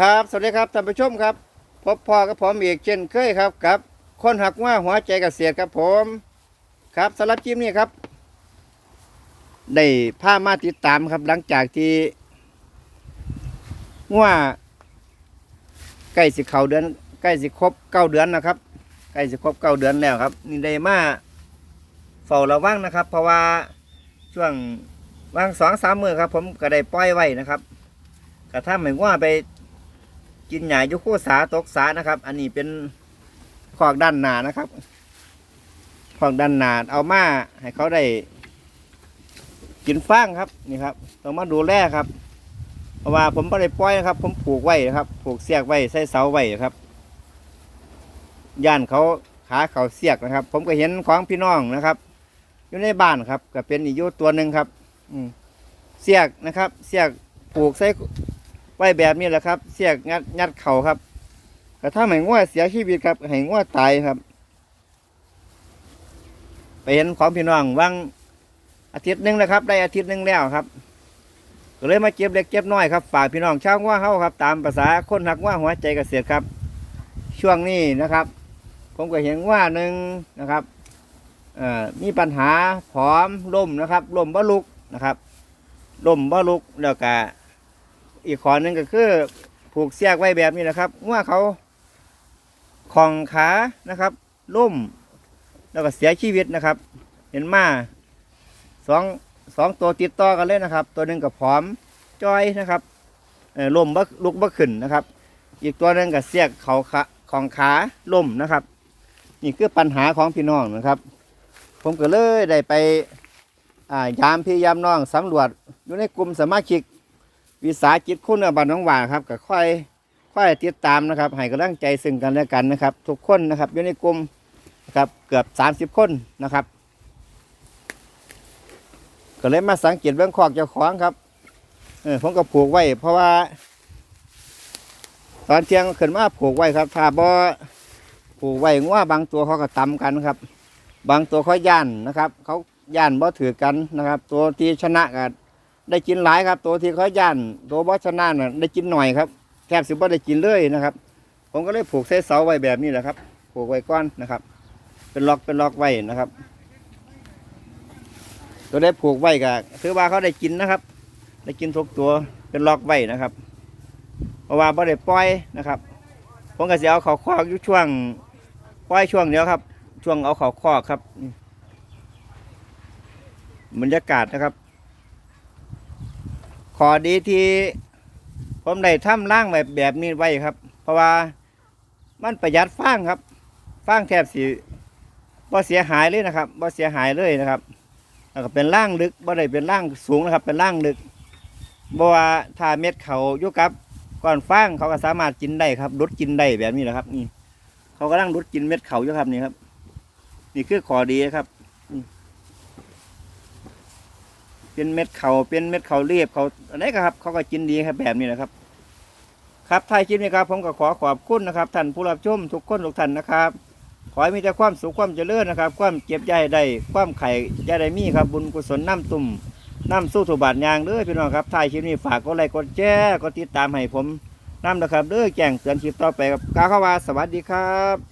ครับ สวัสดีครับท่านผู้ชมครับ พบพ่อกับผมอีกเช่นเคยครับกับ คนหักว่าหัวใจเกษตรครับผม ครับสำหรับคลิปนี้ครับ ได้พามาติดตามครับหลังจากที่ว่าใกล้สิเข้าเดือนใกล้สิครบเก้าเดือนนะครับใกล้สิครบเก้าเดือนแล้วครับ นี่ได้มาเฝ้าระวังนะครับ เพราะว่าช่วงวางสองสามมือครับ ผมก็ได้ปล่อยไว้นะครับกระทำเหมือนว่าไป กินหญ้ายุคสาตกสานะครับ อันนี้เป็นขอกด้านหนานะครับขอกด้านหนาเอามาให้เขาได้ กินฟางครับนี่ครับต้องมาดูแลครับเพราะว่าผมไม่ได้ปล่อยนะครับ ผมผูกไว้นะครับ ผูกเสียกไว้ใส่เสาไว้ครับย่านเขาขาเขาเสียกนะครับ ผมก็เห็นของพี่น้องนะครับ อยู่ในบ้านครับ ก็เป็นอีกยู่ตัวหนึ่งครับ อืเสียกนะครับ เสียกผูกใส่ ว้แบบนี้แหละครับ เสียกงัดงัดเข่าครับกระถ้าให้งัวเสียชีวิตครับให้งัวตายครับ ไปเห็นของพี่น้องว่างอาทิตย์หนึ่งแล้วครับ ได้อาทิตย์หนึ่งแล้วครับก็เลยมาเก็บเล็กเก็บน้อยครับฝากพี่น้องชาวว่าเฮาครับ ตามภาษาคนหักว่าหัวใจเกษตรครับ ช่วงนี้นะครับ ผมก็เห็นว่าหนึ่งนะครับอ่อมีปัญหาผอมล่มนะครับล่มบ่ลุกนะครับล่มบ่ลุกแล้วก็ อีกขอนึงก็คือ ผูกเสียกไว้แบบนี้นะครับว่าเขาของขานะครับล่มแล้วก็เสียชีวิตนะครับ เห็นมาสองสองตัวติดต่อกันเลยนะครับ ตัวหนึ่งกับผอมจอยนะครับล่มบ่ลุกบ่ขึ้นนะครับ อีกตัวหนึ่งกับเสียกเขาขาของขาล่มนะครับ นี่คือปัญหาของพี่น้องนะครับ ผมก็เลยได้ไปยามพี่ยามน้องสำรวจอยู่ในกลุ่มสมาชิก วิสาหกิจคุณบ้านน้องหว่าครับก็ค่อยค่อยติดตามนะครับให้กำลังใจซึ่งกันและกันนะครับ ทุกคนนะครับอยู่ในกลุ่มนะครับเกือบสามสิบคนนะครับ ก็เลยมาสังเกตเบื้องขอกเจ้าของครับเออผมก็ผูกไว้ เพราะว่า ตอนเที่ยงขึ้นมาผูกไว้ครับ ถ้าบ่ผูกไว้งัวบางตัวเขาก็ตำกันครับ บางตัวเขาย่านนะครับ เขาย่านบ่ถือกันนะครับ ตัวที่ชนะก็ ได้กินหลายครับ ตัวที่เขาย่านตัวบ่ชนะน่ะได้กินหน่อยครับแทบสิบ่ได้กินเลยนะครับ ผมก็เลยผูกเส้เสาไว้แบบนี้แหละครับ ผูกไว้ก้อนนะครับ เป็นล็อกเป็นล็อกไว้นะครับ ตัวได้ผูกไว้ก็ถือว่าเขาได้กินนะครับ ได้กินทุกตัวเป็นล็อกไว้นะครับ เพราะว่าบ่ได้ปล่อยนะครับ ผมก็สิเอาเขาคอกอยู่ช่วงปล่อยช่วงเดียวครับ ช่วงเอาเขาคอกครับบรรยากาศนะครับ อดีที่ผมได้ทำร่างแบบแบบนี้ไว้ครับ เพราะว่ามันประหยัดฟางครับฟางแทบสิบ่เสียหายเลยนะครับบ่เสียหายเลยนะครับแล้วก็เป็นร่างลึกบ่ได้เป็นร่างสูงนะครับ เป็นร่างลึกบ่ว่าถ้าเม็ดเขายู่กับก้อนฟางเขาก็สามารถกินได้ครับรดกินได้แบบนี้แหละครับ นี่ เขากำลังรดกินเม็ดเขาอยู่ครับนี่ครับ นี่คือขอดีครับนี่ เป็นเม็ดเขาเป็นเม็ดเขาเรียบเขาอะไรครับ เขาก็กินดีครับแบบนี้นะครับ ครับท้ายคลิปนี้ครับ ผมก็ขอขอบคุณนะครับท่านผู้รับชมทุกคนทุกท่านนะครับ ขอให้มีแต่ความสุขความเจริญนะครับ ความเก็บใยได้ความไข่ใยได้มีครับ บุญกุศลน้ำตุ่มน้ำสู้ถูบาทยางเด้อพี่น้องครับท้ายคลิปนี้ฝากกดไลค์กดแชร์กดติดตามให้ผมน้ำนะครับเด้อแจ้งเตือนคลิปต่อไปครับกล่าวคำว่าสวัสดีครับ